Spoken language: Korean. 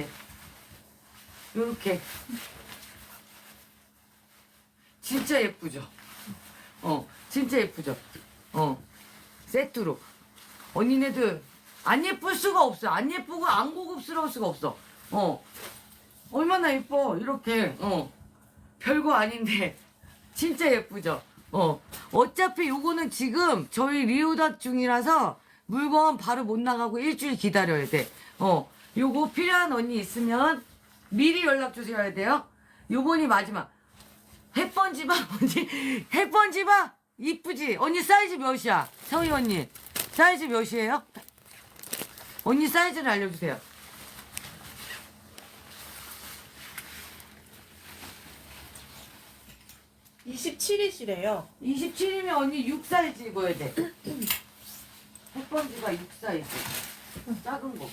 요렇게 요렇게. 진짜 예쁘죠? 어 진짜 예쁘죠? 어 세트로. 언니네들 안 예쁠 수가 없어. 안 예쁘고 안 고급스러울 수가 없어. 어 얼마나 예뻐. 이렇게 어 별거 아닌데 진짜 예쁘죠? 어 어차피 요거는 지금 저희 리오다 중이라서 물건 바로 못 나가고 일주일 기다려야 돼어 요거 필요한 언니 있으면 미리 연락 주셔야 돼요. 요번이 마지막. 햇번지바 언니. 햇번지바 이쁘지? 언니 사이즈 몇이야? 서희 언니. 사이즈 몇이에요? 언니 사이즈를 알려주세요. 27이시래요. 27이면 언니 6 사이즈 입어야 돼. 햇번지가 6 사이즈. 작은 거